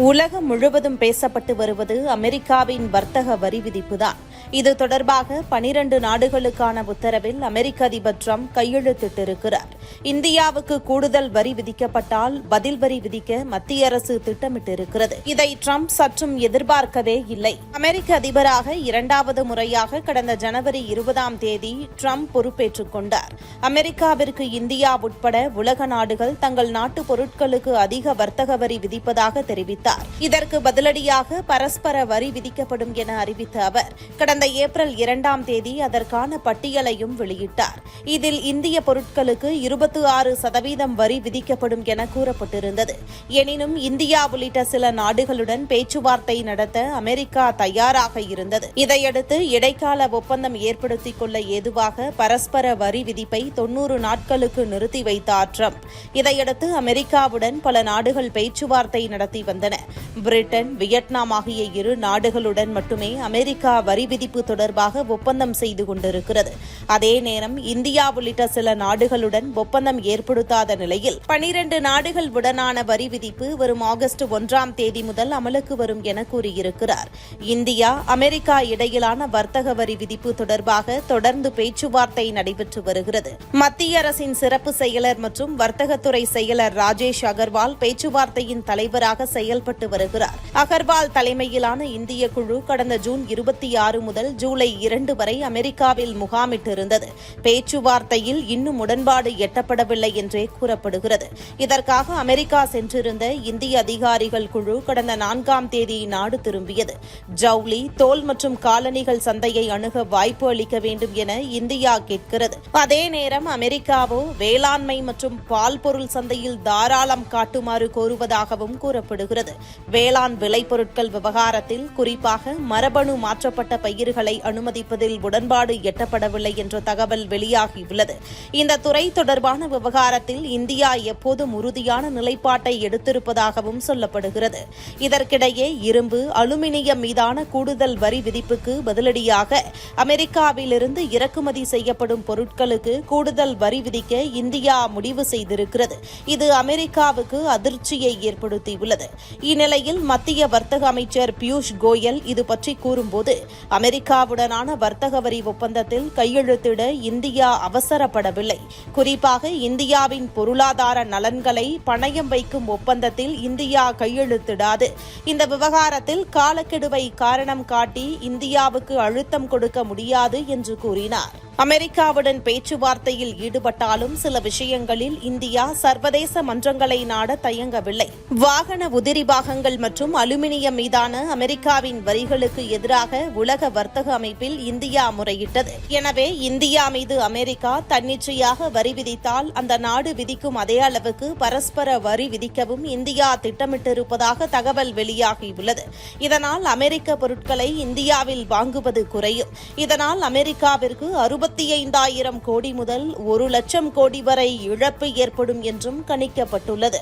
உலகம் முழுவதும் பேசப்பட்டு வருவது அமெரிக்காவின் வர்த்தக வரி விதிப்புதான். இது தொடர்பாக பனிரண்டு நாடுகளுக்கான உத்தரவில் அமெரிக்க அதிபர் ட்ரம்ப் கையெழுத்திட்டிருக்கிறார். இந்தியாவுக்கு கூடுதல் வரி விதிக்கப்பட்டால் பதில் வரி விதிக்க மத்திய அரசு திட்டமிட்டிருக்கிறது. இதை ட்ரம்ப் சற்றும் எதிர்பார்க்கவே இல்லை. அமெரிக்க அதிபராக இரண்டாவது முறையாக கடந்த ஜனவரி இருபதாம் தேதி ட்ரம்ப் பொறுப்பேற்றுக் கொண்டார். அமெரிக்காவிற்கு இந்தியா உட்பட உலக நாடுகள் தங்கள் நாட்டு பொருட்களுக்கு அதிக வர்த்தக வரி விதிப்பதாக தெரிவித்தார். இதற்கு பதிலடியாக பரஸ்பர வரி விதிக்கப்படும் என அறிவித்த அவர் கடந்த ஏப்ரல் இரண்டாம் தேதி அதற்கான பட்டியலையும் வெளியிட்டார். இதில் இந்திய பொருட்களுக்கு இருபத்தி ஆறு சதவீதம் வரி விதிக்கப்படும் என கூறப்பட்டிருந்தது. எனினும் இந்தியா உள்ளிட்ட சில நாடுகளுடன் பேச்சுவார்த்தை நடத்த அமெரிக்கா தயாராக இருந்தது. இதையடுத்து இடைக்கால ஒப்பந்தம் ஏற்படுத்திக் கொள்ள ஏதுவாக பரஸ்பர வரி விதிப்பை தொன்னூறு நாட்களுக்கு நிறுத்தி வைத்தார் ட்ரம்ப். இதையடுத்து அமெரிக்காவுடன் பல நாடுகள் பேச்சுவார்த்தை நடத்தி வந்தன. பிரிட்டன் வியட்நாம் ஆகிய இரு நாடுகளுடன் மட்டுமே அமெரிக்கா வரி விதி விதிப்பு தொடர்பாக ஒப்பந்தம் செய்து கொண்டிருக்கிறது. அதே நேரம் இந்தியா உள்ளிட்ட சில நாடுகளுடன் ஒப்பந்தம் ஏற்படுத்தாத நிலையில் பனிரண்டு நாடுகள் உடனான வரி விதிப்பு வரும் ஆகஸ்ட் ஒன்றாம் தேதி முதல் அமலுக்கு வரும் என கூறியிருக்கிறார். இந்தியா அமெரிக்கா இடையிலான வர்த்தக வரி விதிப்பு தொடர்பாக தொடர்ந்து பேச்சுவார்த்தை நடைபெற்று வருகிறது. மத்திய அரசின் சிறப்பு செயலர் மற்றும் வர்த்தகத்துறை செயலர் ராஜேஷ் அகர்வால் பேச்சுவார்த்தையின் தலைவராக செயல்பட்டு வருகிறார். அகர்வால் தலைமையிலான இந்திய குழு கடந்த ஜூன் இருபத்தி ஆறு முதல் முதல் ஜூலை இரண்டு வரை அமெரிக்காவில் முகாமிட்டிருந்தது. பேச்சுவார்த்தையில் இன்னும் உடன்பாடு எட்டப்படவில்லை என்றே கூறப்படுகிறது. இதற்காக அமெரிக்கா சென்றிருந்த இந்திய அதிகாரிகள் குழு கடந்த நான்காம் தேதி நாடு திரும்பியது. ஜவுளி தோல் மற்றும் காலணிகள் சந்தையை அணுக வாய்ப்பு அளிக்க வேண்டும் என இந்தியா கேட்கிறது. அதே நேரம் அமெரிக்காவோ வேளாண்மை மற்றும் பால் பொருள் சந்தையில் தாராளம் காட்டுமாறு கோருவதாகவும் கூறப்படுகிறது. வேளாண் விளைபொருட்கள் விவகாரத்தில் குறிப்பாக மரபணு மாற்றப்பட்ட பயிர் பயிர்களை அனுமதிப்பதில் உடன்பாடு எட்டப்படவில்லை என்ற தகவல் வெளியாகியுள்ளது. இந்த துறை தொடர்பான விவகாரத்தில் இந்தியா எப்போதும் உறுதியான நிலைப்பாட்டை எடுத்திருப்பதாகவும் சொல்லப்படுகிறது. இதற்கிடையே இரும்பு அலுமினியம் மீதான கூடுதல் வரி விதிப்புக்கு பதிலடியாக அமெரிக்காவிலிருந்து இறக்குமதி செய்யப்படும் பொருட்களுக்கு கூடுதல் வரி விதிக்க இந்தியா முடிவு செய்திருக்கிறது. இது அமெரிக்காவுக்கு அதிர்ச்சியை ஏற்படுத்தியுள்ளது. இந்நிலையில் மத்திய வர்த்தக அமைச்சர் பியூஷ் கோயல் இது பற்றி கூறும்போது அமெரிக்க அமெரிக்காவுடனான வர்த்தக வரி ஒப்பந்தத்தில் கையெழுத்திட இந்தியா அவசரப்படவில்லை. குறிப்பாக இந்தியாவின் பொருளாதார நலன்களை பணயம் வைக்கும் ஒப்பந்தத்தில் இந்தியா கையெழுத்திடாது. இந்த விவகாரத்தில் காலக்கெடுவை காரணம் காட்டி இந்தியாவுக்கு அழுத்தம் கொடுக்க முடியாது என்று கூறினார். அமெரிக்காவுடன் பேச்சுவார்த்தையில் ஈடுபட்டாலும் சில விஷயங்களில் இந்தியா சர்வதேச மன்றங்களை நாட தயங்கவில்லை. வாகன உதிரி பாகங்கள் மற்றும் அலுமினியம் மீதான அமெரிக்காவின் வரிகளுக்கு எதிராக உலக வர்த்தக அமைப்பில் இந்தியா முறையிட்டது. எனவே இந்தியா மீது அமெரிக்கா தன்னிச்சையாக வரி விதித்தால் அந்த நாடு விதிக்கும் அதே அளவுக்கு பரஸ்பர வரி விதிக்கவும் இந்தியா திட்டமிட்டிருப்பதாக தகவல் வெளியாகியுள்ளது. இதனால் அமெரிக்க பொருட்களை இந்தியாவில் வாங்குவது குறையும். இதனால் அமெரிக்காவிற்கு அறுபது இருபத்தி ஐந்தாயிரம் கோடி முதல் ஒரு லட்சம் கோடி வரை இழப்பு ஏற்படும் என்றும் கணிக்கப்பட்டுள்ளது.